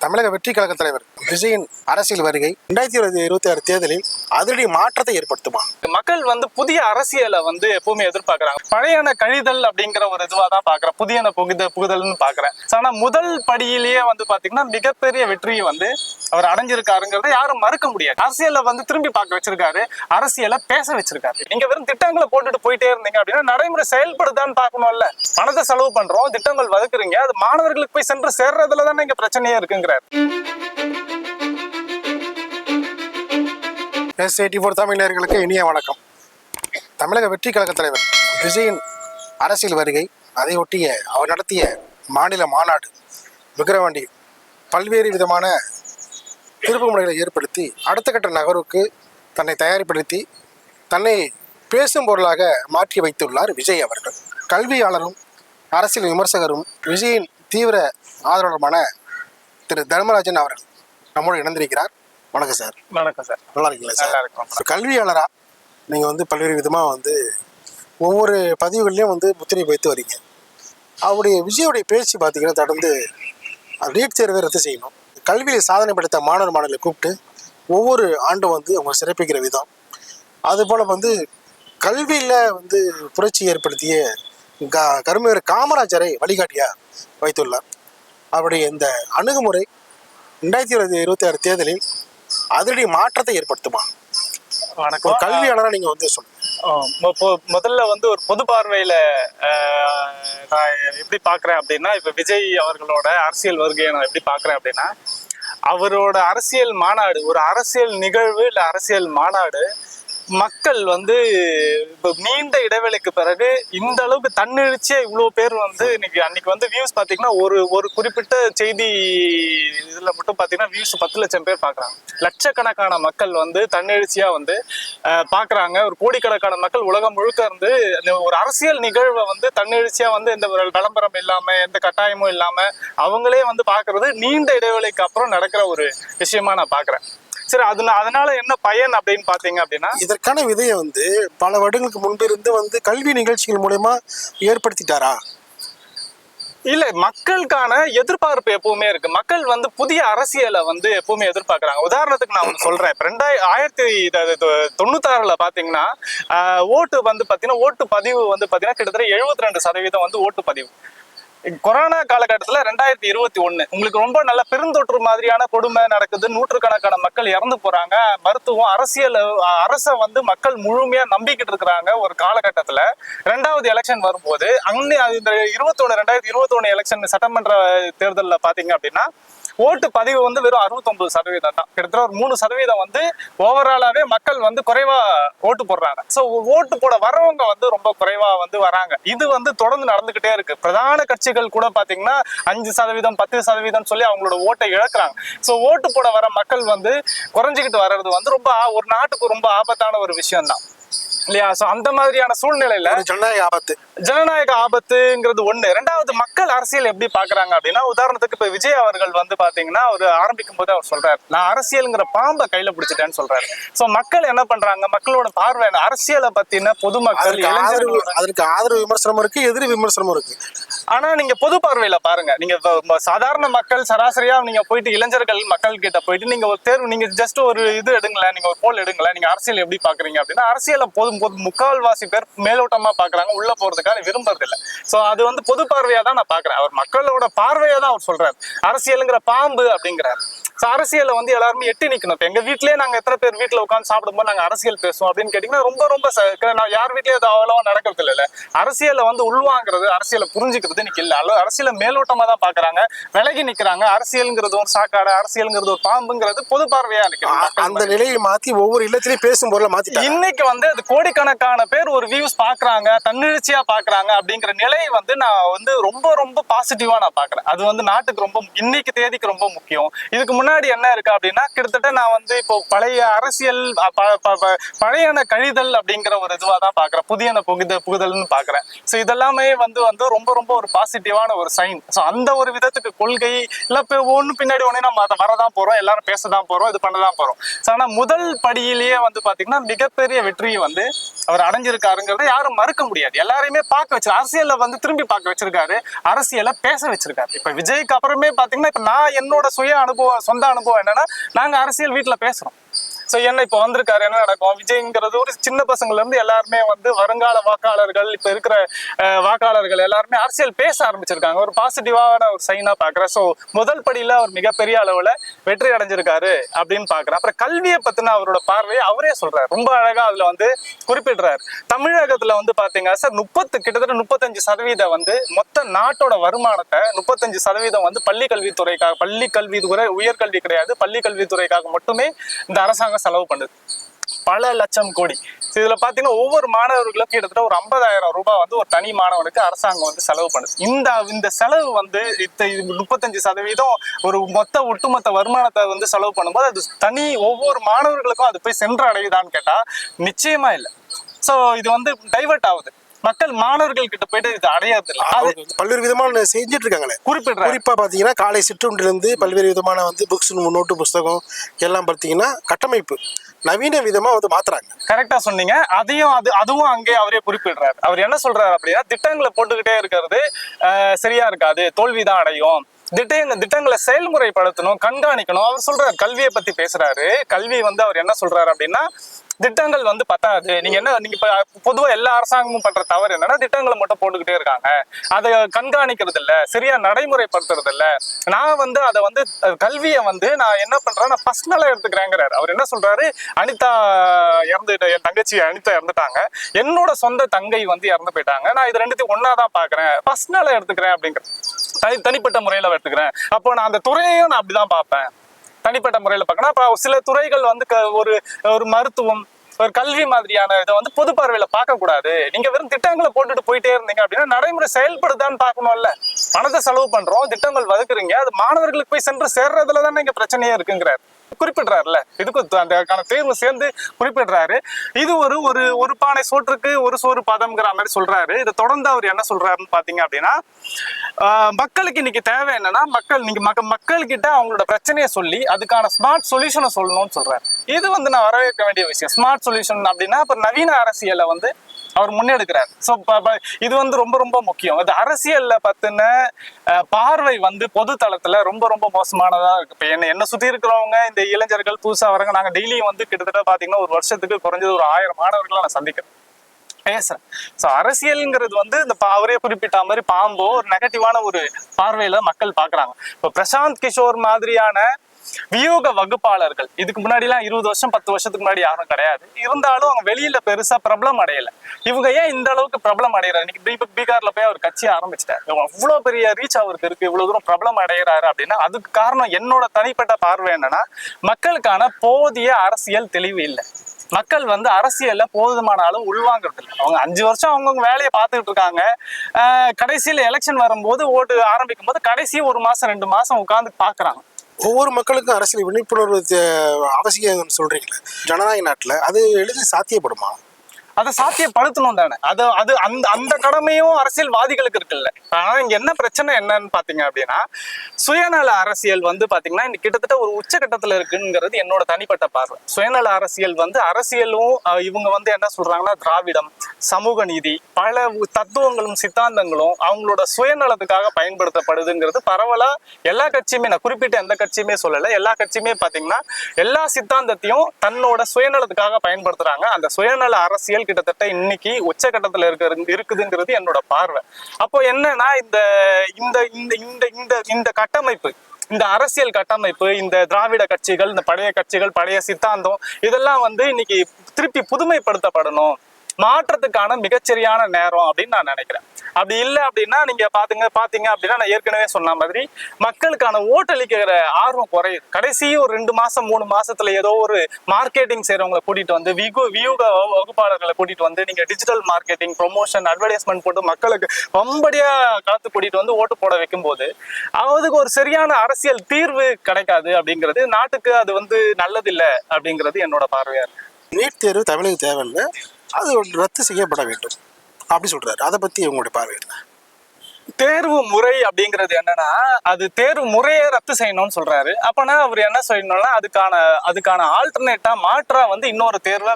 தமிழக வெற்றி கழக தலைவர் விஜயின் அரசியல் வருகை ரெண்டாயிரத்தி இருபது இருபத்தி ஆறு தேர்தலில் அதனுடைய மாற்றத்தை ஏற்படுத்துமா? மக்கள் வந்து புதிய அரசியலை வந்து எப்பவுமே எதிர்பார்க்கறாங்க. பழையன கழிதல் அப்படிங்கிற ஒரு இதுவா தான் பாக்குறேன். புதியன புகுத புகுதல்னு பாக்குறேன். ஆனா முதல் படியிலேயே வந்து பாத்தீங்கன்னா மிகப்பெரிய வெற்றியை வந்து அவர் அடைஞ்சிருக்காருங்கிறத யாரும் மறுக்க முடியாது. அரசியலை வந்து திரும்பி பார்க்க வச்சிருக்காரு. அரசியலை பேச வச்சிருக்காரு. நீங்க வெறும் திட்டங்களை போட்டுட்டு போயிட்டே இருந்தீங்க அப்படின்னா நடைமுறை செயல்படுதான்னு பார்க்கணும்ல. பணத்தை செலவு பண்றோம் திட்டங்கள் வகுக்குறீங்க அது மாணவர்களுக்கு போய் சென்று சேர்றதுல தானே இங்க பிரச்சனையே இருக்குங்கிறார். எஸ் எயிட்டி ஃபோர் தமிழர்களுக்கு இனிய வணக்கம். தமிழக வெற்றி கழக தலைவர் விஜயின் அரசியல் வருகை அதை ஒட்டிய அவர் நடத்திய மாநில மாநாடு விக்கிரவாண்டி பல்வேறு விதமான திருப்புமுனைகளை ஏற்படுத்தி அடுத்த கட்ட நகர்வுக்கு தன்னை தயார்படுத்தி தன்னை பேசும் பொருளாக மாற்றி வைத்துள்ளார் விஜய் அவர்கள். கல்வியாளரும் அரசியல் விமர்சகரும் விஜயின் தீவிர ஆதரவாளருமான திரு தர்மராஜன் அவர்கள் நம்மோடு இணைந்திருக்கிறார். வணக்கம் சார். வணக்கம் சார். நல்லா இருக்கீங்களா சார்? நல்லா இருக்கும் ஒரு கல்வியாளரா நீங்க வந்து பல்வேறு விதமா வந்து ஒவ்வொரு பதிவுகள்லையும் வந்து முத்திரை வைத்து வரீங்க. அவருடைய விஜயோடைய பேச்சு பார்த்தீங்கன்னா தொடர்ந்து நீட் தேர்வை ரத்து செய்யணும். கல்வியில் சாதனை படைத்த மாணவர் மாணவர்களை கூப்பிட்டு ஒவ்வொரு ஆண்டும் வந்து அவங்க சிறப்பிக்கிற விதம். அதுபோல் வந்து கல்வியில் வந்து புரட்சி ஏற்படுத்திய க கருமையர் காமராஜரை வழிகாட்டியா வைத்துள்ளார். அவருடைய இந்த அணுகுமுறை ரெண்டாயிரத்தி இருபது இருபத்தி ஆறு தேர்தலில் அதிரடி மாற்றத்தை ஏற்படுத்துமா? வணக்கம். கல்வியாளராக நீங்க வந்து சொல்லுங்க. முதல்ல வந்து ஒரு பொது பார்வையில நான் எப்படி பாக்குறேன் அப்படின்னா இப்ப விஜய் அவர்களோட அரசியல் வருகையை நான் எப்படி பாக்குறேன் அப்படின்னா அவரோட அரசியல் மாநாடு ஒரு அரசியல் நிகழ்வு இல்ல அரசியல் மாநாடு மக்கள் வந்து இப்போ நீண்ட இடைவெளிக்கு பிறகு இந்த அளவுக்கு தன்னெழுச்சியா இவ்வளோ பேர் வந்து இன்னைக்கு அன்னைக்கு வந்து வியூஸ் பார்த்தீங்கன்னா ஒரு ஒரு குறிப்பிட்ட செய்தி இதில் மட்டும் பார்த்தீங்கன்னா வியூஸ் பத்து லட்சம் பேர் பார்க்குறாங்க லட்சக்கணக்கான மக்கள் வந்து தன்னெழுச்சியா வந்து பார்க்குறாங்க ஒரு கோடிக்கணக்கான மக்கள் உலகம் முழுக்க இருந்து ஒரு அரசியல் நிகழ்வை வந்து தன்னெழுச்சியா வந்து எந்த ஒரு விளம்பரம் இல்லாமல் எந்த கட்டாயமும் இல்லாமல் அவங்களே வந்து பார்க்குறது நீண்ட இடைவெளிக்கு அப்புறம் நடக்கிற ஒரு விஷயமா நான் பார்க்குறேன் சரி அதுல அதனால என்ன பயன் அப்படின்னு பாத்தீங்க அப்படின்னா? இதற்கான விதையை வந்து பல வருடங்களுக்கு முன்பு இருந்து வந்து கல்வி நிகழ்ச்சிகள் மூலயமா ஏற்படுத்திட்டாரா? இல்ல மக்களுக்கான எதிர்பார்ப்பு எப்பவுமே இருக்கு. மக்கள் வந்து புதிய அரசியலை வந்து எப்பவுமே எதிர்பார்க்கறாங்க. உதாரணத்துக்கு நான் ஒன்று சொல்றேன். ரெண்டாயிரம் ஆயிரத்தி த- த- தொண்ணூத்தாறுல பாத்தீங்கன்னா ஓட்டு வந்து பாத்தீங்கன்னா ஓட்டு பதிவு வந்து பாத்தீங்கன்னா கிட்டத்தட்ட எழுபத்தி ரெண்டு சதவீதம் வந்து ஓட்டு பதிவு. கொரோனா காலகட்டத்துல ரெண்டாயிரத்தி இருபத்தி ஒண்ணு உங்களுக்கு ரொம்ப நல்ல பெருந்தொற்று மாதிரியான கொடுமை நடக்குது. நூற்றுக்கணக்கான மக்கள் இறந்து போறாங்க. மருத்துவம் அரசியல் அரசை வந்து மக்கள் முழுமையா நம்பிக்கிட்டு இருக்கிறாங்க ஒரு காலகட்டத்துல. ரெண்டாவது எலெக்ஷன் வரும்போது அங்கே இந்த இருபத்தொன்று ரெண்டாயிரத்தி இருபத்தொன்று எலெக்ஷன் சட்டமன்ற தேர்தல்ல பார்த்தீங்க அப்படின்னா ஓட்டு பதிவு வந்து வெறும் 69% சதவீதம் தான். கிட்டத்தட்ட ஒரு மூணு சதவீதம் வந்து ஓவராலாவே மக்கள் வந்து குறைவா ஓட்டு போடுறாங்க. ஸோ ஓட்டு போட வரவங்க வந்து ரொம்ப குறைவா வந்து வராங்க. இது வந்து தொடர்ந்து நடந்துகிட்டே இருக்கு. பிரதான கட்சிகள் கூட பாத்தீங்கன்னா அஞ்சு சதவீதம் பத்து சதவீதம் சொல்லி அவங்களோட ஓட்டை இழக்கிறாங்க. ஸோ ஓட்டு போட வர மக்கள் வந்து குறைஞ்சிக்கிட்டு வர்றது வந்து ரொம்ப ஆ- ஒரு நாட்டுக்கு ரொம்ப ஆபத்தான ஒரு விஷயம் தான் இல்லையா? ஸோ அந்த மாதிரியான சூழ்நிலையில ஜனநாயக ஆபத்து. ஜனநாயக ஆபத்துங்கிறது ஒண்ணு. ரெண்டாவது மக்கள் அரசியல் எப்படி பாக்குறாங்க அப்படின்னா உதாரணத்துக்கு இப்ப விஜய் அவர்கள் வந்து பாத்தீங்கன்னா அவர் ஆரம்பிக்கும் போது அவர் சொல்றாரு நான் அரசியல்ங்கிற பாம்பை கையில பிடிச்சிட்டேன்னு சொல்றாரு. சோ மக்கள் என்ன பண்றாங்க? மக்களோட பார்வை? அரசியலை பத்தின பொதுமக்கள் அதற்கு ஆதரவு இளைஞர்களோட அதற்கு ஆதரவு விமர்சனமும் இருக்கு எதிர் விமர்சனமும் இருக்கு. ஆனா நீங்க பொது பார்வையில பாருங்க. நீங்க சாதாரண மக்கள் சராசரியா நீங்க போயிட்டு இளைஞர்கள் மக்கள் கிட்ட போயிட்டு நீங்க ஒரு தேர்வு நீங்க ஜஸ்ட் ஒரு இது எடுங்களேன் நீங்க ஒரு போல் எடுங்களேன் நீங்க அரசியல் எப்படி பாக்குறீங்க அப்படின்னா அரசியலை போதும் போதும் முக்கால்வாசி பேர் மேலோட்டமா பாக்குறாங்க உள்ள போறதுக்கான விரும்புறது இல்ல சோ அது வந்து பொது பார்வையா தான் நான் பாக்குறேன். அவர் மக்களோட பார்வையா தான் அவர் சொல்றாரு. அரசியலுங்கிற பாம்பு அப்படிங்கிறாரு. சோ அரசியலை வந்து எல்லாருமே எட்டி நிக்கணும். இப்ப எங்க வீட்லயே நாங்க எத்தனை பேர் வீட்டுல உட்காந்து சாப்பிடும்போது நாங்க அரசியல் பேசுவோம் அப்படின்னு கேட்டீங்கன்னா ரொம்ப ரொம்ப நான் யார் வீட்லயும் அது அவ்வளவா நடக்கிறது இல்ல. அரசியலை வந்து உள்வாங்கிறது அரசியலை புரிஞ்சுக்கிறது இன்னைக்கு இல்ல. அல்ல அரசியலை மேலோட்டமா தான் பாக்குறாங்க. விலகி நிக்கிறாங்க. அரசியல்ங்கிறது ஒரு சாக்காடு அரசியல்ங்கிறது ஒரு பாம்புங்கிறது பொது பார்வையா இருக்கு அந்த நிலையை மாத்தி ஒவ்வொரு இல்லத்திலையும் பேசும் பொருளை மாத்திட்டாங்க. இன்னைக்கு வந்து அது கோடிக்கணக்கான பேர் ஒரு வியூஸ் பாக்குறாங்க தன்னெழுச்சியா பாக்குறாங்க அப்படிங்கிற நிலை வந்து நான் வந்து ரொம்ப ரொம்ப பாசிட்டிவா நான் பாக்குறேன். அது வந்து நாட்டுக்கு ரொம்ப இன்னைக்கு தேதிக்கு ரொம்ப முக்கியம். இதுக்கு முன்னாடி என்ன இருக்கு அப்படின்னா கிட்டத்தட்ட நான் வந்து இப்போ பழைய அரசியல் பழையன கழிதல் அப்படிங்கிற ஒரு இதுவா தான் பாக்குறேன். புதியன புகுத புகுதல்னு பாக்குறேன். சோ இதெல்லாமே வந்து வந்து ரொம்ப ரொம்ப ஒரு பாசிட்டிவான ஒரு சைன் சோ அந்த ஒரு விதத்துக்கு கொள்கை இல்ல இப்ப ஒண்ணு பின்னாடி ஒண்ணு நம்ம அதை வரதான் போறோம் எல்லாரும் பேசதான் போறோம் இது பண்ணதான் போறோம். ஆனா முதல் படியிலேயே வந்து பாத்தீங்கன்னா மிகப்பெரிய வெற்றியை வந்து அவர் அடைஞ்சிருக்காருங்கிறத யாரும் மறுக்க முடியாது. எல்லாரையுமே பார்க்க வச்சு அரசியல்ல வந்து திரும்பி பார்க்க வச்சிருக்காரு. அரசியலை பேச வச்சிருக்காரு. இப்ப விஜய்க்கு அப்புறமே பாத்தீங்கன்னா இப்ப நான் என்னோட சுய அனுபவம் சொந்த அனுபவம் என்னன்னா நாங்க அரசியல் வீட்டுல பேசுறோம். ஸோ என்ன இப்போ வந்திருக்காரு? என்ன நடக்கும்? விஜய்ங்கிறது ஒரு சின்ன பசங்கள்ல இருந்து எல்லாருமே வந்து வருங்கால வாக்காளர்கள் இப்போ இருக்கிற வாக்காளர்கள் எல்லாருமே அரசியல் பேச ஆரம்பிச்சிருக்காங்க. ஒரு பாசிட்டிவான ஒரு சைனா பாக்குறேன். ஸோ முதல் படியில அவர் மிகப்பெரிய அளவுல வெற்றி அடைஞ்சிருக்காரு அப்படின்னு பாக்குறேன். அப்புறம் கல்வியை பத்தின அவரோட பார்வையை அவரே சொல்றாரு. ரொம்ப அழகா அதுல வந்து குறிப்பிடுறாரு. தமிழகத்துல வந்து பாத்தீங்க சார் முப்பத்து கிட்டத்தட்ட முப்பத்தஞ்சு சதவீதம் வந்து மொத்த நாட்டோட வருமானத்தை முப்பத்தஞ்சு சதவீதம் வந்து பள்ளி கல்வித்துறைக்காக பள்ளி கல்வித்துறை உயர்கல்வி கிடையாது. பள்ளி கல்வித்துறைக்காக மட்டுமே இந்த அரசாங்கம் செலவு பண்ணுது. பல லட்சம் கோடி. இதுல பாத்தீங்கன்னா ஒவ்வொரு மாணவர்களுக்கும் கிட்டத்தட்ட ஒரு ஐம்பதாயிரம் ரூபாய் வந்து ஒரு தனி மாணவனுக்கு அரசாங்கம் வந்து செலவு பண்ணுது. இந்த இந்த செலவு வந்து இத்த இது முப்பத்தஞ்சு சதவீதம் ஒரு மொத்த ஒட்டுமொத்த வருமானத்தை வந்து செலவு பண்ணும்போது அது தனி ஒவ்வொரு மாணவர்களுக்கும் அது போய் சென்று அடையுதான்னு கேட்டா நிச்சயமா இல்லை. ஸோ இது வந்து டைவர்ட் ஆகுது. மக்கள் மாணவர்கள் கிட்ட போயிட்டு இது அடையாது பல்வேறு விதமான செஞ்சுட்டு இருக்காங்களே குறிப்பிடுறாரு. குறிப்பா பாத்தீங்கன்னா காலை சிற்றுண்டிலிருந்து பல்வேறு விதமான வந்து புக்ஸ் நோட்டு புஸ்தகம் எல்லாம் பார்த்தீங்கன்னா கட்டமைப்பு நவீன விதமா வந்து மாத்துறாங்க. கரெக்டா சொன்னீங்க. அதையும் அது அதுவும் அங்கே அவரே குறிப்பிடுறாரு. அவர் என்ன சொல்றாரு அப்படின்னா திட்டங்களை போட்டுக்கிட்டே இருக்கிறது சரியா இருக்காது. தோல்விதான் அடையும். திட்டங்க திட்டங்களை செயல்முறைப்படுத்தணும் கண்காணிக்கணும். அவர் சொல்றாரு கல்வியை பத்தி பேசுறாரு. கல்வி வந்து அவர் என்ன சொல்றாரு அப்படின்னா திட்டங்கள் வந்து பத்தாது. நீங்க என்ன நீங்க பொதுவா எல்லா அரசாங்கமும் பண்ற தவறு என்னன்னா திட்டங்களை மட்டும் போட்டுக்கிட்டே இருக்காங்க. அதை கண்காணிக்கிறது இல்ல சரியா நடைமுறைப்படுத்துறது இல்ல நான் வந்து அதை வந்து கல்வியை வந்து நான் என்ன பண்றேன் நான் பர்சனலா எடுத்துக்கிறேங்கிறாரு. அவர் என்ன சொல்றாரு? அனிதா இறந்து என் தங்கச்சி அனிதா இறந்துட்டாங்க. என்னோட சொந்த தங்கை வந்து இறந்து போயிட்டாங்க. நான் இது ரெண்டுத்தையும் ஒன்னா தான் பாக்குறேன் பர்சனலா எடுத்துக்கிறேன் அப்படிங்கிற தனி தனிப்பட்ட முறையில எடுத்துக்கிறேன். அப்போ நான் அந்த துறையையும் நான் அப்படிதான் பார்ப்பேன். தனிப்பட்ட முறையில பார்க்கணும். அப்ப சில துறைகள் வந்து ஒரு ஒரு மருத்துவம் ஒரு கல்வி மாதிரியான இதை வந்து பொது பார்வையில பார்க்க கூடாது நீங்க வெறும் திட்டங்களை போட்டுட்டு போயிட்டே இருந்தீங்க அப்படின்னா நடைமுறை செயல்படுதான்னு பார்க்கணும்ல. பணத்தை செலவு பண்றோம் திட்டங்கள் வகுக்குறீங்க அது மாணவர்களுக்கு போய் சென்று சேர்றதுல தானே இங்க பிரச்சனையே இருக்குங்கிறார். குறிப்பிடுறாருல இதுக்கு த- தேர்வு சேர்ந்து குறிப்பிடுறாரு. இது ஒரு ஒரு ஒரு பானை சோற்றுக்கு ஒரு சோறு பதம்ங்கிற மாதிரி சொல்றாரு. இதை தொடர்ந்து அவர் என்ன சொல்றாருன்னு பாத்தீங்க அப்படின்னா மக்களுக்கு இன்னைக்கு தேவை என்னன்னா மக்கள் நீங்க மக்க மக்கள்கிட்ட அவங்களோட பிரச்சனையை சொல்லி அதுக்கான ஸ்மார்ட் சொல்யூஷனை சொல்லணும்னு சொல்றாரு. இது வந்து நான் வரவேற்க வேண்டிய விஷயம். ஸ்மார்ட் சொல்யூஷன் அப்படின்னா இப்ப நவீன அரசியலை வந்து அவர் முன்னெடுக்கிறார். ஸோ இது வந்து ரொம்ப ரொம்ப முக்கியம். இது அரசியல்ல பத்தின பார்வை வந்து பொது தளத்துல ரொம்ப ரொம்ப மோசமானதா இருக்கு. இப்போ என்ன என்ன சுத்தி இருக்கிறவங்க இந்த இளைஞர்கள் புதுசா வரங்க நாங்க டெய்லியும் வந்து கிட்டத்தட்ட பாத்தீங்கன்னா ஒரு வருஷத்துக்கு குறைஞ்சது ஒரு ஆயிரம் மாணவர்களை நான் சந்திக்கிறேன். பேசுறேன். ஸோ அரசியல்ங்கிறது வந்து இந்த அவரே குறிப்பிட்ட மாதிரி பாம்போ ஒரு நெகட்டிவான ஒரு பார்வையில மக்கள் பாக்குறாங்க. இப்போ பிரசாந்த் கிஷோர் மாதிரியான வியூக வகுப்பாளர்கள். இதுக்கு முன்னாடி எல்லாம் இருபது வருஷம் பத்து வருஷத்துக்கு முன்னாடி யாரும் கிடையாது. இருந்தாலும் அவங்க வெளியில பெருசா பிரபலம் அடையல. இவங்க ஏன் இந்த அளவுக்கு பிரபலம் அடைகிறாரு இன்னைக்கு பீகார்ல போய் அவர் கட்சி ஆரம்பிச்சிட்டாரு. அவ்வளவு பெரிய ரீச் அவருக்கு இருக்கு இவ்வளவு தூரம் பிரபலம் அடைகிறாரு அப்படின்னா அதுக்கு காரணம் என்னோட தனிப்பட்ட பார்வை என்னன்னா மக்களுக்கான போதிய அரசியல் தெளிவு இல்லை. மக்கள் வந்து அரசியல்ல போதுமான அளவு உள்வாங்கிறது இல்லை. அவங்க அஞ்சு வருஷம் அவங்கவுங்க வேலையை பார்த்துக்கிட்டு இருக்காங்க. ஆஹ் கடைசியில எலெக்ஷன் வரும்போது ஓட்டு ஆரம்பிக்கும் போது கடைசி ஒரு மாசம் ரெண்டு மாசம் உட்கார்ந்து பாக்குறாங்க ஒவ்வொரு மக்களுக்கும் அரசியல் விழிப்புணர்வு அவசியம் சொல்றீங்களே? ஜனநாயக நாட்டில் அது எளிதில் சாத்தியப்படுமா? அதை சாத்தியப்படுத்தணும் தானே? அது அது அந்த அந்த கடமையும் அரசியல்வாதிகளுக்கு இருக்குல்ல. ஆனா இங்க என்ன பிரச்சனை என்னன்னு பாத்தீங்க அப்படின்னா சுயநல அரசியல் வந்து பாத்தீங்கன்னா இன்னைக்கு கிட்டத்தட்ட ஒரு உச்சகட்டத்துல இருக்குங்கிறது என்னோட தனிப்பட்ட பார்வை. சுயநல அரசியல் வந்து அரசியலும் இவங்க வந்து என்ன சொல்றாங்கன்னா திராவிடம் சமூக நீதி பல தத்துவங்களும் சித்தாந்தங்களும் அவங்களோட சுயநலத்துக்காக பயன்படுத்தப்படுதுங்கிறது பரவலா எல்லா கட்சியுமே நான் குறிப்பிட்ட எந்த கட்சியுமே சொல்லல. எல்லா கட்சியுமே பாத்தீங்கன்னா எல்லா சித்தாந்தத்தையும் தன்னோட சுயநலத்துக்காக பயன்படுத்துறாங்க. அந்த சுயநல அரசியல் கிட்டத்தட்ட இன்னைக்கு உச்சகட்டத்துல இருக்க இருக்குதுங்கிறது என்னோட பார்வை. அப்போ என்னன்னா இந்த இந்த இந்த இந்த இந்த இந்த கட்டமைப்பு இந்த அரசியல் கட்டமைப்பு இந்த திராவிட கட்சிகள் இந்த பழைய கட்சிகள் பழைய சித்தாந்தம் இதெல்லாம் வந்து இன்னைக்கு திருப்பி புதுமைப்படுத்தப்படணும். மாற்றத்துக்கான மிகச்சரியான நேரம் அப்படின்னு நான் நினைக்கிறேன். அப்படி இல்லை அப்படின்னா நீங்க பாத்துங்க பாத்தீங்க அப்படின்னா நான் ஏற்கனவே சொன்ன மாதிரி மக்களுக்கான ஓட்டளிக்கிற ஆர்வம் குறையுது. கடைசி ஒரு ரெண்டு மாசம் மூணு மாசத்துல ஏதோ ஒரு மார்க்கெட்டிங் செய்யறவங்களை கூட்டிட்டு வந்து விகு வியூக வகு- வகுப்பாளர்களை கூட்டிட்டு வந்து நீங்க டிஜிட்டல் மார்க்கெட்டிங் ப்ரொமோஷன் அட்வர்டைஸ்மெண்ட் போட்டு மக்களுக்கு ரொம்படியா களத்து கூட்டிட்டு வந்து ஓட்டு போட வைக்கும்போது அதுக்கு ஒரு சரியான அரசியல் தீர்வு கிடைக்காது அப்படிங்கிறது நாட்டுக்கு அது வந்து நல்லதில்லை அப்படிங்கிறது என்னோட பார்வையா இருக்கு. நீட் தேர்வு தமிழுக்கு தேவையில்லை. அது ரத்து செய்யப்பட வேண்டும். அப்படி சொல்றாரு. அதை பத்தி உங்களுடைய பார்வை என்ன? தேர்வு முறை அப்படிங்கிறது என்னன்னா அது தேர்வு முறையை ரத்து செய்யணும்னு சொல்றாரு. அப்பனா அவர் என்ன செய்யணும்னா அதுக்கான அதுக்கான ஆல்டர்னேட்டா மாற்றா வந்து இன்னொரு தேர்வை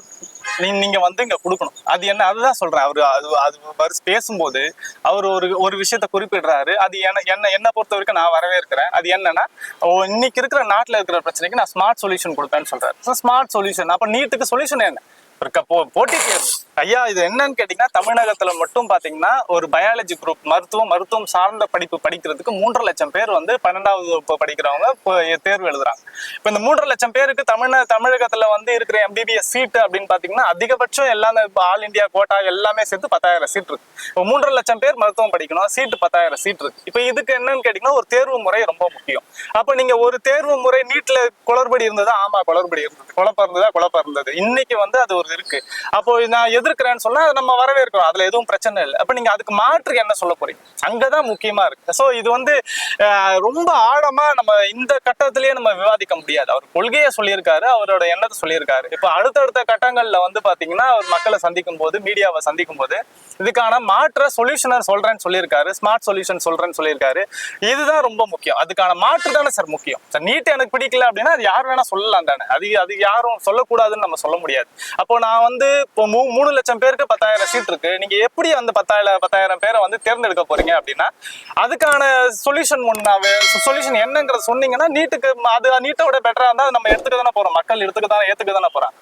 நீங்க வந்து இங்க கொடுக்கணும். அது என்ன அதுதான் சொல்றேன் அவரு அது அது பேசும்போது அவர் ஒரு ஒரு விஷயத்த குறிப்பிடுறாரு. அது என்ன என்ன என்ன பொறுத்த வரைக்கும் நான் வரவேற்கிறேன். அது என்னன்னா இன்னைக்கு இருக்கிற நாட்டுல இருக்கிற பிரச்சனைக்கு நான் ஸ்மார்ட் சொல்யூஷன் கொடுப்பேன்னு சொல்றாரு. ஸ்மார்ட் சொல்யூஷன் அப்ப நீட்டுக்கு சொல்யூஷன் என்ன? இருக்க போ போட்டி தேர்வு ஐயா இது என்னன்னு கேட்டீங்கன்னா தமிழகத்துல மட்டும் பாத்தீங்கன்னா ஒரு பயாலஜி குரூப் மருத்துவம் மருத்துவம் சார்ந்த படிப்பு படிக்கிறதுக்கு மூன்றரை லட்சம் பேர் வந்து பன்னெண்டாவது வகுப்பு படிக்கிறவங்க தேர்வு எழுதுறாங்க. இப்ப இந்த மூன்றரை லட்சம் பேருக்கு தமிழ தமிழகத்துல வந்து இருக்கிற எம்பிபிஎஸ் சீட்டு அப்படின்னு பாத்தீங்கன்னா அதிகபட்சம் எல்லாம் இப்போ ஆல் இந்தியா கோட்டா எல்லாமே சேர்த்து பத்தாயிரம் சீட் இருக்கு. இப்போ மூன்றரை லட்சம் பேர் மருத்துவம் படிக்கணும் சீட்டு பத்தாயிரம் சீட் இருக்கு. இப்போ இதுக்கு என்னன்னு கேட்டீங்கன்னா ஒரு தேர்வு முறை ரொம்ப முக்கியம். அப்போ நீங்க ஒரு தேர்வு முறை நீட்ல குளறுபடி இருந்ததா? ஆமா குளறுபடி இருந்தது. குழப்பம் இருந்ததா குழப்பம் இருந்தது இன்னைக்கு வந்து அது ஒரு இருக்கு. அப்போ நான் எதிர்க்கிறேன்னு சொன்னா நம்ம வரவேற்கிறோம். அதுல எதுவும் பிரச்சனை இல்லை. அப்ப நீங்க அதுக்கு மாற்று என்ன சொல்ல போறீங்க? அங்கதான் முக்கியமா இருக்கு. ஸோ இது வந்து ரொம்ப ஆழமா நம்ம இந்த கட்டத்திலேயே நம்ம விவாதிக்க முடியாது. அவர் கொள்கையை சொல்லியிருக்காரு அவரோட எண்ணத்தை சொல்லியிருக்காரு. இப்போ அடுத்தடுத்த கட்டங்கள்ல வந்து பாத்தீங்கன்னா அவர் மக்களை சந்திக்கும் போது மீடியாவை சந்திக்கும் போது இதுக்கான மாற்ற சொல்யூஷனை சொல்றேன்னு சொல்லியிருக்காரு. ஸ்மார்ட் சொல்யூஷன் சொல்றேன்னு சொல்லியிருக்காரு. இதுதான் ரொம்ப முக்கியம். அதுக்கான மாற்று தானே சார் முக்கியம். சார் நீட் எனக்கு பிடிக்கல அப்படின்னா அது யார் வேணா சொல்லலாம் தானே. அது அது யாரும் சொல்லக்கூடாதுன்னு நம்ம சொல்ல முடியாது. அப்போ நான் வந்து இப்போ மூணு லட்சம் பேருக்கு பத்தாயிரம் சீட் இருக்கு. நீங்க எப்படி அந்த பத்தாயிரம் பத்தாயிரம் பேரை வந்து தேர்ந்தெடுக்க போறீங்க அப்படின்னா அதுக்கான சொல்யூஷன் ஒன்னாவே சொல்யூஷன் என்னங்கிறத சொன்னீங்கன்னா நீட்டுக்கு அது நீட்டை விட பெட்டரா இருந்தா நம்ம எடுத்துக்க தானே போறோம். மக்கள் எடுத்துக்க தானே ஏத்துக்க தானே போறாங்க.